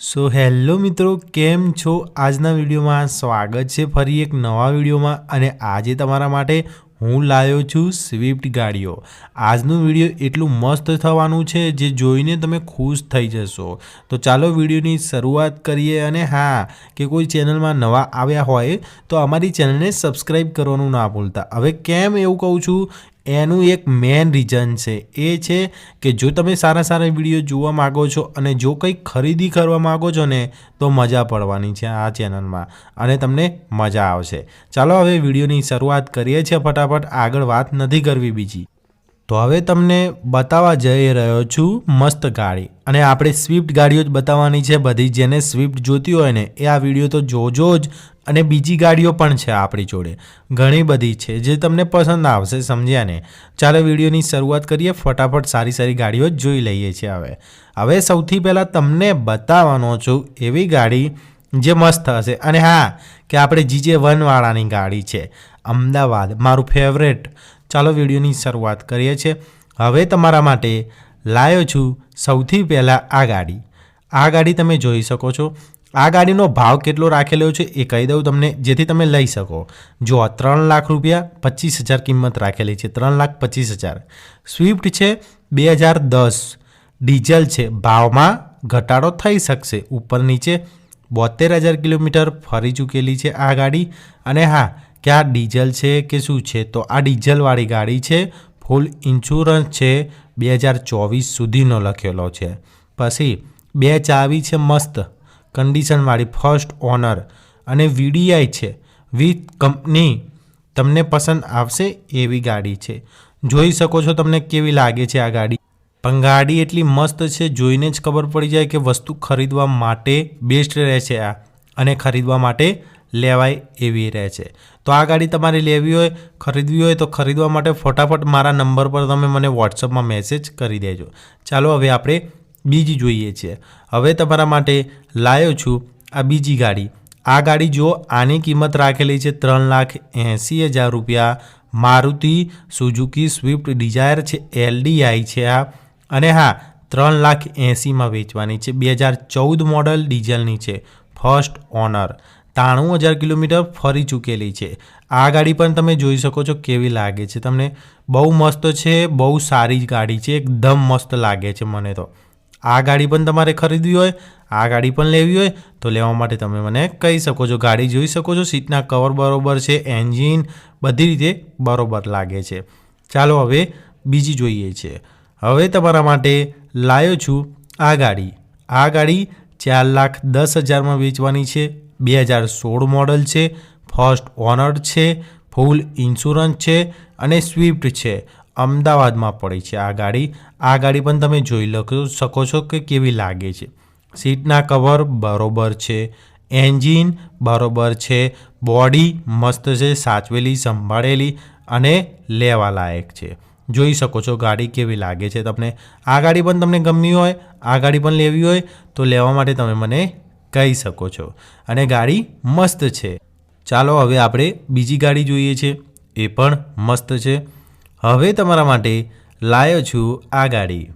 So hello મિત્રો, કેમ છો? આજના વિડીયોમાં સ્વાગત છે ફરી એક નવા વિડીયોમાં અને આજે તમારા માટે હું લાવ્યો છું સ્વિફ્ટ ગાડીઓ. આજનું વીડિયો એટલું મસ્ત થવાનું છે જે જોઈને તમે ખુશ થઈ જશો. તો ચાલો વિડીયોની શરૂઆત કરીએ અને હા, કે કોઈ ચેનલમાં નવા આવ્યા હોય તો અમારી ચેનલને સબસ્ક્રાઈબ કરવાનું ના ભૂલતા. હવે કેમ એવું કહું છું? એનું એક મેન રીઝન છે. એ છે કે જો તમે સારા સારા વીડિયો જોવા માગો છો અને જો કંઈક ખરીદી કરવા માગો છો ને, તો મજા પડવાની છે આ ચેનલમાં અને તમને મજા આવશે. ચાલો હવે વિડીયોની શરૂઆત કરીએ છીએ ફટાફટ. આગળ વાત નથી કરવી બીજી. તો હવે તમને બતાવવા જઈ રહ્યો છું મસ્ત ગાડી. અને આપણે સ્વિફ્ટ ગાડીઓ જ બતાવવાની છે બધી, જેને સ્વિફ્ટ જોતી હોય ને, એ આ વીડિયો તો જોજો જ. અને બીજી ગાડીઓ પણ છે આપણી જોડે. ઘણી બધી છે, જે તમને પસંદ આવશે, સમજ્યા ને? ચાલો વિડીયોની શરૂઆત કરીએ, ફટાફટ સારી સારી ગાડીઓ જોઈ લઈએ છીએ હવે. હવે સૌથી પહેલાં તમને બતાવવાનો છું એવી ગાડી જે મસ્ત હશે. અને હા, કે આપણે જીજે વનવાળાની ગાડી છે. અમદાવાદ, મારું ફેવરેટ ચાલો વિડીયોની શરૂઆત કરીએ છીએ. હવે તમારા માટે લાવ્યો છું સૌથી પહેલાં આ ગાડી. આ ગાડી તમે જોઈ શકો છો. આ ગાડીનો ભાવ કેટલો રાખેલો છે એ કહી દઉં તમને, જેથી તમે લઈ શકો. જો ત્રણ લાખ રૂપિયા પચીસ હજાર કિંમત રાખેલી છે, ત્રણ લાખ પચીસ હજાર. સ્વિફ્ટ છે બે હજાર દસ. ડીઝલ છે, ભાવમાં ઘટાડો થઈ શકશે. ઉપર નીચે બોતેર હજાર કિલોમીટર ફરી ચૂકેલી છે આ ગાડી. અને હા કે આ ડીઝલ છે કે શું છે? તો આ ડીઝલવાળી ગાડી છે, ફૂલ ઇન્સ્યોરન્સ છે, બે હજાર ચોવીસ સુધીનો લખેલો છે. પછી, બે ચાવી છે મસ્ત કન્ડિશનવાળી ફર્સ્ટ ઓનર અને વીડીઆઈ છે. વિથ કંપની તમને પસંદ આવશે એવી ગાડી છે. જોઈ શકો છો તમને કેવી લાગે છે આ ગાડી. પણ ગાડી એટલી મસ્ત છે, જોઈને જ ખબર પડી જાય કે વસ્તુ ખરીદવા માટે બેસ્ટ રહે છે આ અને ખરીદવા માટે લેવાય એવી રહે છે. તો આ ગાડી તમારે લેવી હોય, ખરીદવી હોય તો ખરીદવા માટે ફટાફટ મારા નંબર પર તમે મને વોટ્સઅપમાં મેસેજ કરી દેજો. ચાલો હવે આપણે બીજી જોઈએ છીએ હવે તમારા માટે લાવ્યો છું આ બીજી ગાડી. આ ગાડી જો આની કિંમત રાખેલી છે ત્રણ લાખ એંસી હજાર રૂપિયા. મારુતિ સુઝુકી સ્વિફ્ટ ડિઝાયર છે એલડીઆઈ છે આ. અને હા, ત્રણ લાખ એંસીમાં વેચવાની છે. બે હજાર ચૌદ મોડલ ડીઝલની છે. ફર્સ્ટ ઓનર ત્રાણું હજાર કિલોમીટર ફરી ચૂકેલી છે. આ ગાડી પણ તમે જોઈ શકો છો કેવી લાગે છે. તમને બહુ મસ્ત છે, બહુ સારી ગાડી છે, એકદમ મસ્ત લાગે છે મને તો. આ ગાડી પણ તમારે ખરીદવી હોય, આ ગાડી પણ લેવી હોય, તો લેવા માટે તમે મને કહી શકો છો. ગાડી જોઈ શકો છો, સીટના કવર બરોબર છે, એન્જિન બધી રીતે બરોબર લાગે છે. ચાલો હવે બીજી જોઈએ છે. હવે તમારા માટે લાવ્યો છું આ ગાડી. આ ગાડી ચાર લાખ દસ હજારમાં વેચવાની છે. બે હજાર સોળ મોડલ છે, ફર્સ્ટ ઓનર છે, ફૂલ ઇન્સ્યોરન્સ છે અને સ્વિફ્ટ છે. અમદાવાદમાં પડી છે આ ગાડી. આ ગાડી પણ તમે જોઈ શકો છો કે કેવી લાગે છે. સીટના કવર બરોબર છે, એન્જિન બરોબર છે, બોડી મસ્ત છે, સાચવેલી, સંભાળેલી અને લેવા લાયક છે. જોઈ શકો છો ગાડી કેવી લાગે છે તમને. આ ગાડી પણ તમને ગમવી હોય, આ ગાડી પણ લેવી હોય તો લેવા માટે તમે મને કહી શકો છો. અને ગાડી મસ્ત છે. ચાલો હવે આપણે બીજી ગાડી જોઈએ છે. એ પણ મસ્ત છે. હવે તમારા માટે લાયો છું આ ગાડી.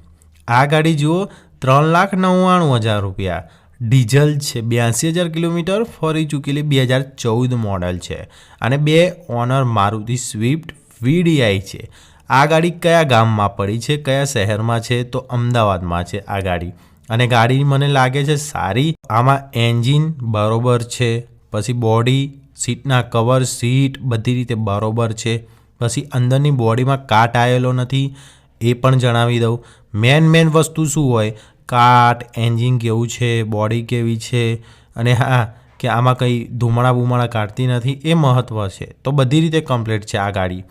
આ ગાડી જુઓ, ત્રણ લાખ નવ્વાણું હજાર રૂપિયા. ડીઝલ છે, બ્યાસી હજાર કિલોમીટર ફરી ચૂકેલી બે હજાર ચૌદ મોડલ છે. અને બે ઓનર મારુતિ સ્વિફ્ટ વીડીઆઈ છે. આ ગાડી કયા ગામમાં પડી છે, કયા શહેરમાં છે, તો અમદાવાદમાં છે આ ગાડી. અને ગાડી મને લાગે છે સારી. આમાં એન્જિન બરોબર છે. પછી બોડી સીટના કવર, સીટ બધી રીતે બરોબર છે. પછી અંદરની બોડીમાં કાટ આવેલો નથી, એ પણ જણાવી દઉં. મેન મેન વસ્તુ શું હોય? કાટ, એન્જિન કેવું છે? બોડી કેવી છે? અને હા, કે આમાં કંઈ ધુમાડા બુમાડા કાઢતી નથી, એ મહત્ત્વ છે. તો બધી રીતે કમ્પ્લીટ છે આ ગાડી.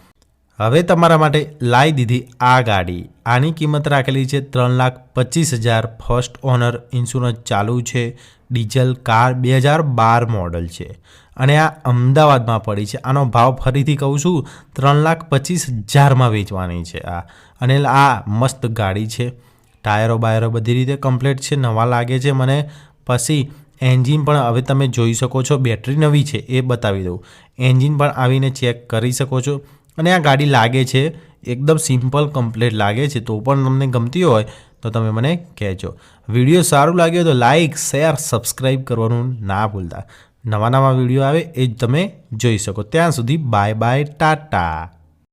હવે તમારા માટે લાવી દીધી આ ગાડી. આની કિંમત રાખેલી છે ત્રણ લાખ પચીસ હજાર. ફર્સ્ટ ઓનર ઇન્સ્યોરન્સ ચાલુ છે. ડીઝલ કાર બે હજાર બાર મોડલ છે. અને આ અમદાવાદમાં પડી છે. આનો ભાવ ફરીથી કહું છું, ત્રણ લાખ પચીસ હજારમાં વેચવાની છે આ. અને આ મસ્ત ગાડી છે. ટાયરો બાયરો બધી રીતે કમ્પ્લીટ છે, નવા લાગે છે મને. પછી એન્જિન પણ હવે તમે જોઈ શકો છો બેટરી નવી છે એ બતાવી દઉં. એન્જિન પણ આવીને ચેક કરી શકો છો. અને આ ગાડી લાગે છે, એકદમ સિમ્પલ, કમ્પ્લેટ લાગે છે. તો પણ તમને ગમતી હોય, તો તમે મને કહેજો. વીડિયો સારું લાગ્યો તો લાઇક શેર સબસ્ક્રાઈબ કરવાનું ના ભૂલતા. નવા નવા વીડિયો આવે એ જ તમે જોઈ શકો. ત્યાં સુધી બાય બાય, ટાટા.